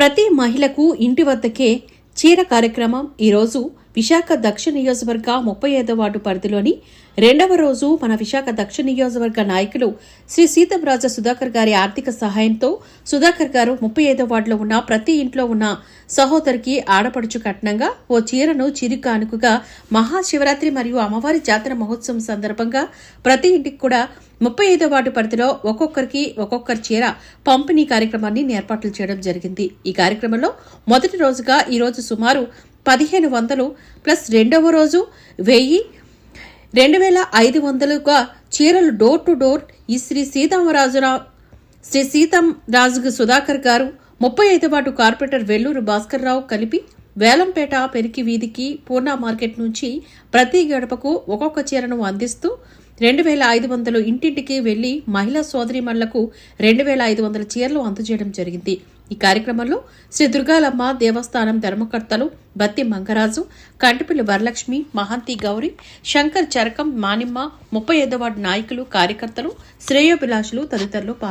ప్రతి మహిళకు ఇంటి వద్దకే చీర కార్యక్రమం ఈరోజు విశాఖ దక్షిణ నియోజకవర్గ ముప్పై ఐదో వార్డు పరిధిలోని రెండవ రోజు మన విశాఖ దక్షిణ నియోజకవర్గ నాయకులు శ్రీ సీతంరాజ సుధాకర్ గారి ఆర్థిక సహాయంతో సుధాకర్ గారు ముప్పై ఐదో వార్డులో ఉన్న ప్రతి ఇంట్లో ఉన్న సహోదరికి ఆడపడుచు కట్నంగా ఓ చీరను చిరుకానుకగా మహాశివరాత్రి మరియు అమ్మవారి జాతర మహోత్సవం సందర్భంగా ప్రతి ఇంటికి కూడా ముప్పై ఐదో వార్డు పరిధిలో ఒక్కొక్కరికి ఒక్కొక్కరి చీర పంపిణీ కార్యక్రమాన్ని ఏర్పాట్లు చేయడం జరిగింది. ఈ కార్యక్రమంలో మొదటి రోజుగా ఈ రోజు సుమారు పదిహేను వందలు ప్లస్ రెండవ రోజు వెయ్యి రెండు వేల ఐదు వందలుగా చీరలు డోర్ టు డోర్ ఈ శ్రీ సీతామరాజురావు శ్రీ సీతం రాజు సుధాకర్ గారు ముప్పై ఐదు వార్డు కార్పొరేటర్ వెల్లూరు భాస్కర్ రావు కలిపి వేలంపేట పెరికి వీధికి పూర్ణ మార్కెట్ నుంచి ప్రతి గడపకు ఒక్కొక్క చీరను అందిస్తూ రెండు వేల ఐదు వందలు ఇంటింటికి వెళ్ళి మహిళా సోదరిమణులకు రెండు వేల ఐదు వందల చీరలు అందజేయడం జరిగింది. ఈ కార్యక్రమంలో శ్రీ దుర్గాలమ్మ దేవస్థానం ధర్మకర్తలు బత్తి మంగరాజు కంటిపిల్లి వరలక్ష్మి మహాంతి గౌరి శంకర్ చరకం మానిమ్మ ముప్పై ఐదో వార్డు నాయకులు కార్యకర్తలు శ్రేయోభిలాషులు తదితరులు పాల్గొన్నారు.